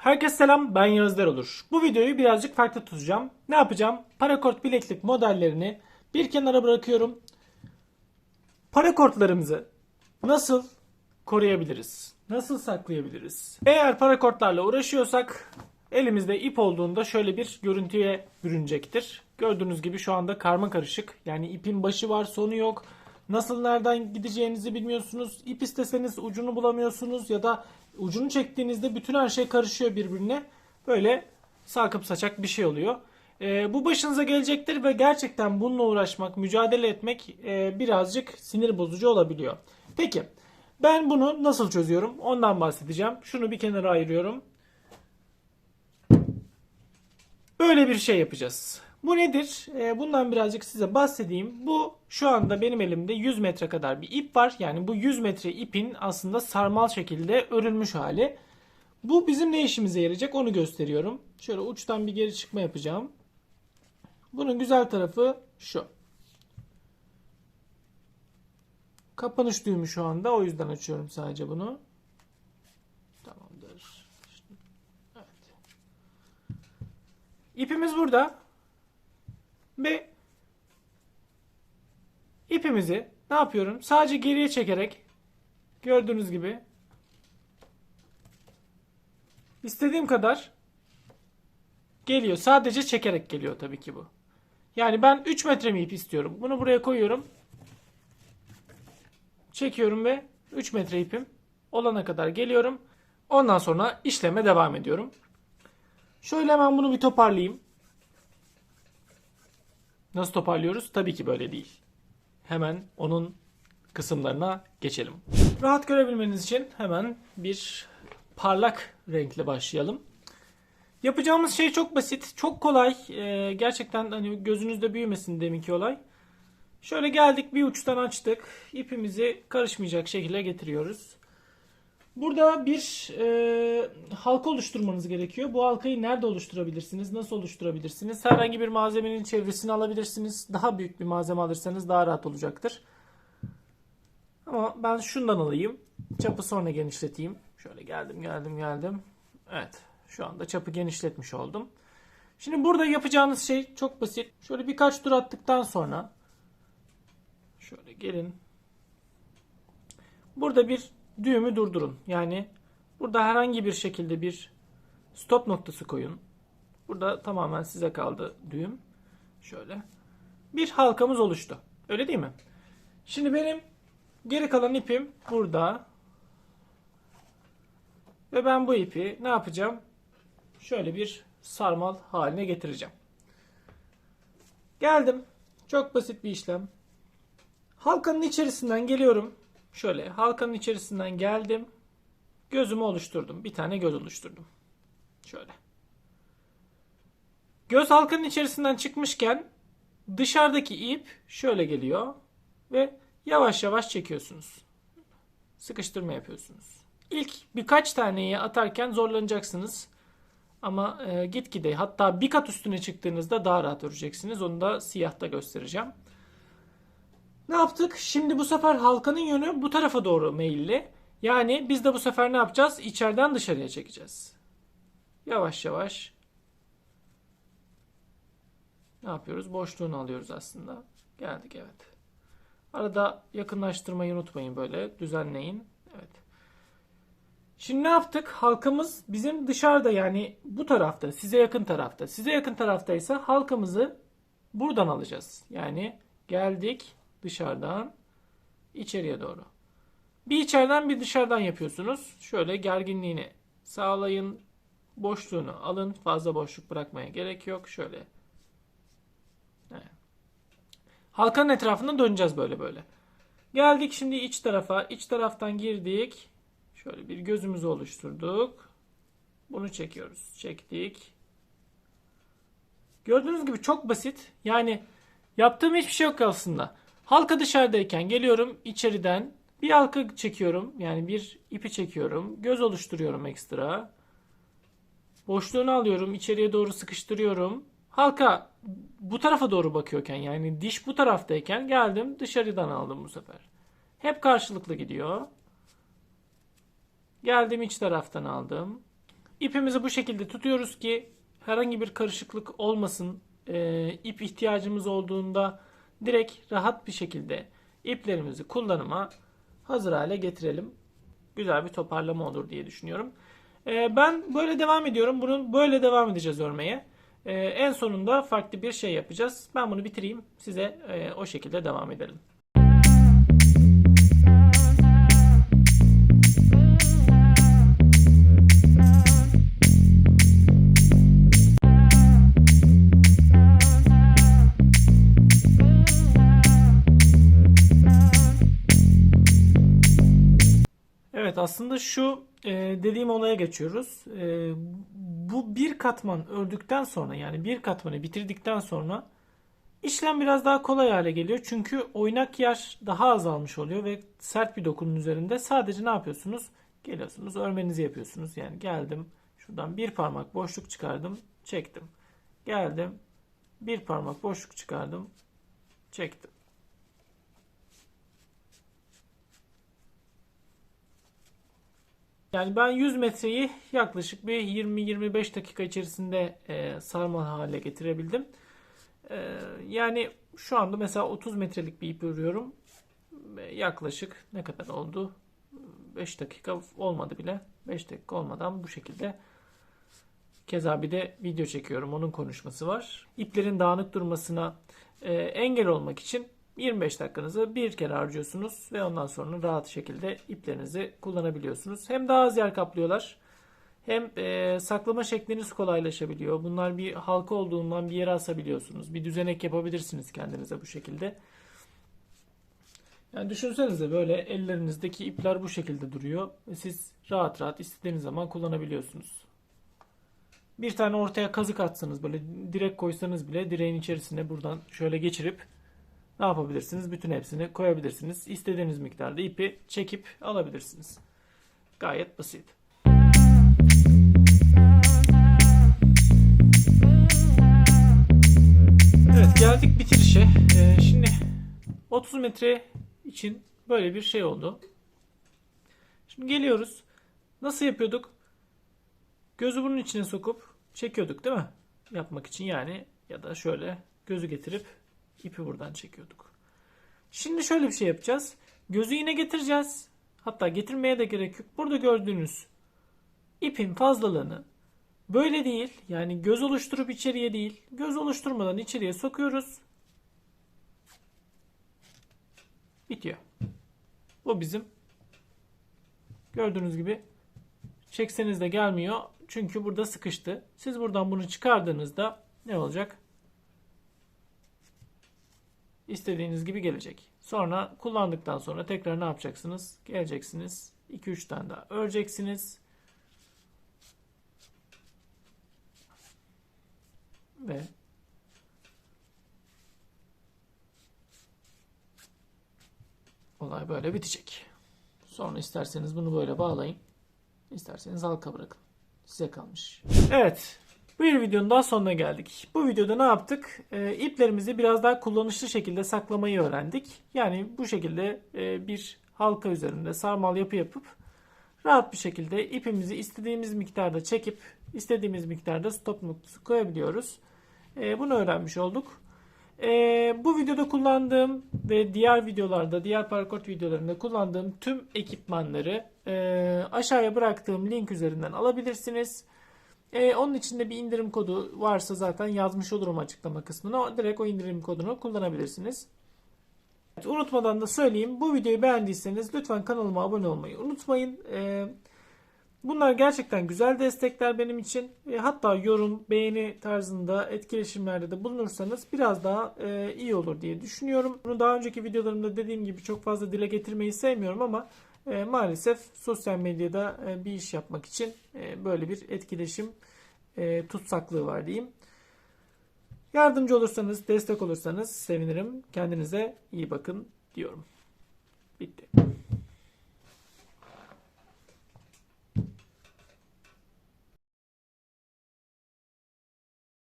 Herkese selam ben Yağız olur. Bu videoyu birazcık farklı tutacağım. Ne yapacağım? Parakort bileklik modellerini bir kenara bırakıyorum. Parakortlarımızı nasıl koruyabiliriz? Nasıl saklayabiliriz? Eğer parakortlarla uğraşıyorsak elimizde ip olduğunda şöyle bir görüntüye bürünecektir. Gördüğünüz gibi şu anda karma karışık. Yani ipin başı var sonu yok. Nasıl nereden gideceğinizi bilmiyorsunuz. İp isteseniz ucunu bulamıyorsunuz ya da ucunu çektiğinizde bütün her şey karışıyor birbirine. Böyle sarkıp saçak bir şey oluyor. Ee, bu başınıza gelecektir ve gerçekten bununla uğraşmak, mücadele etmek e, birazcık sinir bozucu olabiliyor. Peki ben bunu nasıl çözüyorum? Ondan bahsedeceğim. Şunu bir kenara ayırıyorum. Böyle bir şey yapacağız. Bu nedir? Ee, bundan birazcık size bahsedeyim. Bu şu anda benim elimde 100 metre kadar bir ip var. Yani bu 100 metre ipin aslında sarmal şekilde örülmüş hali. Bu bizim ne işimize yarayacak onu gösteriyorum. Şöyle uçtan bir geri çıkma yapacağım. Bunun güzel tarafı şu. Kapanış düğümü şu anda. O yüzden açıyorum sadece bunu. Tamamdır. Evet. İpimiz burada. Ve ipimizi ne yapıyorum? Sadece geriye çekerek gördüğünüz gibi istediğim kadar geliyor. Sadece çekerek geliyor tabii ki bu. Yani ben 3 metre mi ip istiyorum? Bunu buraya koyuyorum. Çekiyorum ve 3 metre ipim olana kadar geliyorum. Ondan sonra işleme devam ediyorum. Şöyle hemen bunu bir toparlayayım. Nasıl toparlıyoruz? Tabii ki böyle değil. Hemen onun kısımlarına geçelim. Rahat görebilmeniz için hemen bir parlak renkle başlayalım. Yapacağımız şey çok basit, çok kolay. Ee, gerçekten hani gözünüzde büyümesin deminki olay. Şöyle geldik bir uçtan açtık. İpimizi karışmayacak şekilde getiriyoruz. Burada bir e, halka oluşturmanız gerekiyor. Bu halkayı nerede oluşturabilirsiniz? Nasıl oluşturabilirsiniz? Herhangi bir malzemenin çevresini alabilirsiniz. Daha büyük bir malzeme alırsanız daha rahat olacaktır. Ama ben şundan alayım. Çapı sonra genişleteyim. Şöyle geldim geldim geldim. Evet. Şu anda çapı genişletmiş oldum. Şimdi burada yapacağınız şey çok basit. Şöyle birkaç tur attıktan sonra şöyle gelin. Burada bir düğümü durdurun. Yani burada herhangi bir şekilde bir stop noktası koyun. Burada tamamen size kaldı düğüm. Şöyle. Bir halkamız oluştu. Öyle değil mi? Şimdi benim geri kalan ipim burada. Ve ben bu ipi ne yapacağım? Şöyle bir sarmal haline getireceğim. Geldim. Çok basit bir işlem. Halkanın içerisinden geliyorum. Şöyle halkanın içerisinden geldim. Gözümü oluşturdum. Bir tane göz oluşturdum. Şöyle. Göz halkanın içerisinden çıkmışken dışarıdaki ip şöyle geliyor ve yavaş yavaş çekiyorsunuz. Sıkıştırma yapıyorsunuz. İlk birkaç taneyi atarken zorlanacaksınız. Ama e, gitgide hatta bir kat üstüne çıktığınızda daha rahat öreceksiniz. Onu da siyahta göstereceğim. Ne yaptık? Şimdi bu sefer halkanın yönü bu tarafa doğru meyilli. Yani biz de bu sefer ne yapacağız? İçeriden dışarıya çekeceğiz. Yavaş yavaş. Ne yapıyoruz? Boşluğunu alıyoruz aslında. Geldik evet. Arada yakınlaştırmayı unutmayın böyle. Düzenleyin. Evet. Şimdi ne yaptık? Halkamız bizim dışarıda yani bu tarafta, size yakın tarafta. Size yakın taraftaysa halkamızı buradan alacağız. Yani geldik dışarıdan içeriye doğru. Bir içeriden bir dışarıdan yapıyorsunuz. Şöyle gerginliğini sağlayın. Boşluğunu alın. Fazla boşluk bırakmaya gerek yok. Şöyle. Evet. Halkanın etrafında döneceğiz böyle böyle. Geldik şimdi iç tarafa. İç taraftan girdik. Şöyle bir gözümüzü oluşturduk. Bunu çekiyoruz. Çektik. Gördüğünüz gibi çok basit. Yani yaptığım hiçbir şey yok aslında. Halka dışarıdayken geliyorum içeriden bir halka çekiyorum. Yani bir ipi çekiyorum. Göz oluşturuyorum ekstra. Boşluğunu alıyorum. içeriye doğru sıkıştırıyorum. Halka bu tarafa doğru bakıyorken yani diş bu taraftayken geldim dışarıdan aldım bu sefer. Hep karşılıklı gidiyor. Geldim iç taraftan aldım. İpimizi bu şekilde tutuyoruz ki herhangi bir karışıklık olmasın. Ee, ip ihtiyacımız olduğunda direkt rahat bir şekilde iplerimizi kullanıma hazır hale getirelim. Güzel bir toparlama olur diye düşünüyorum. Ee, ben böyle devam ediyorum. Bunun böyle devam edeceğiz örmeye. Ee, en sonunda farklı bir şey yapacağız. Ben bunu bitireyim. Size e, o şekilde devam edelim. Aslında şu e, dediğim olaya geçiyoruz. E, bu bir katman ördükten sonra yani bir katmanı bitirdikten sonra işlem biraz daha kolay hale geliyor. Çünkü oynak yer daha azalmış oluyor ve sert bir dokunun üzerinde sadece ne yapıyorsunuz? Geliyorsunuz örmenizi yapıyorsunuz. Yani geldim şuradan bir parmak boşluk çıkardım çektim. Geldim bir parmak boşluk çıkardım çektim. Yani ben 100 metreyi yaklaşık bir 20-25 dakika içerisinde e, sarma hale getirebildim. E, yani şu anda mesela 30 metrelik bir ip örüyorum. E, yaklaşık ne kadar oldu? 5 dakika olmadı bile. 5 dakika olmadan bu şekilde keza bir de video çekiyorum. Onun konuşması var. İplerin dağınık durmasına e, engel olmak için 25 dakikanızı bir kere harcıyorsunuz ve ondan sonra rahat şekilde iplerinizi kullanabiliyorsunuz. Hem daha az yer kaplıyorlar hem e, saklama şekliniz kolaylaşabiliyor. Bunlar bir halka olduğundan bir yere asabiliyorsunuz. Bir düzenek yapabilirsiniz kendinize bu şekilde. Yani düşünsenize böyle ellerinizdeki ipler bu şekilde duruyor. Siz rahat rahat istediğiniz zaman kullanabiliyorsunuz. Bir tane ortaya kazık atsanız böyle direk koysanız bile direğin içerisine buradan şöyle geçirip ne yapabilirsiniz? Bütün hepsini koyabilirsiniz. İstediğiniz miktarda ipi çekip alabilirsiniz. Gayet basit. Evet geldik bitirişe. Ee, şimdi 30 metre için böyle bir şey oldu. Şimdi geliyoruz. Nasıl yapıyorduk? Gözü bunun içine sokup çekiyorduk değil mi? Yapmak için yani ya da şöyle gözü getirip ipi buradan çekiyorduk. Şimdi şöyle bir şey yapacağız. Gözü yine getireceğiz. Hatta getirmeye de gerek yok. Burada gördüğünüz ipin fazlalığını böyle değil yani göz oluşturup içeriye değil göz oluşturmadan içeriye sokuyoruz. Bitiyor. Bu bizim gördüğünüz gibi çekseniz de gelmiyor. Çünkü burada sıkıştı. Siz buradan bunu çıkardığınızda ne olacak? İstediğiniz gibi gelecek. Sonra kullandıktan sonra tekrar ne yapacaksınız? Geleceksiniz. 2-3 tane daha öreceksiniz. Ve olay böyle bitecek. Sonra isterseniz bunu böyle bağlayın. İsterseniz halka bırakın. Size kalmış. Evet. Bir videonun daha sonuna geldik. Bu videoda ne yaptık? E, iplerimizi biraz daha kullanışlı şekilde saklamayı öğrendik. Yani bu şekilde e, bir halka üzerinde sarmal yapı yapıp rahat bir şekilde ipimizi istediğimiz miktarda çekip istediğimiz miktarda stop noktası koyabiliyoruz. E, bunu öğrenmiş olduk. E, bu videoda kullandığım ve diğer videolarda, diğer parkur videolarında kullandığım tüm ekipmanları e, aşağıya bıraktığım link üzerinden alabilirsiniz. E, onun içinde bir indirim kodu varsa zaten yazmış olurum açıklama kısmına. Direkt o indirim kodunu kullanabilirsiniz. Evet, unutmadan da söyleyeyim. Bu videoyu beğendiyseniz lütfen kanalıma abone olmayı unutmayın. E, bunlar gerçekten güzel destekler benim için. E, hatta yorum, beğeni tarzında etkileşimlerde de bulunursanız biraz daha e, iyi olur diye düşünüyorum. Bunu daha önceki videolarımda dediğim gibi çok fazla dile getirmeyi sevmiyorum ama e, maalesef sosyal medyada e, bir iş yapmak için e, böyle bir etkileşim e, tutsaklığı var diyeyim. Yardımcı olursanız, destek olursanız sevinirim. Kendinize iyi bakın diyorum. Bitti.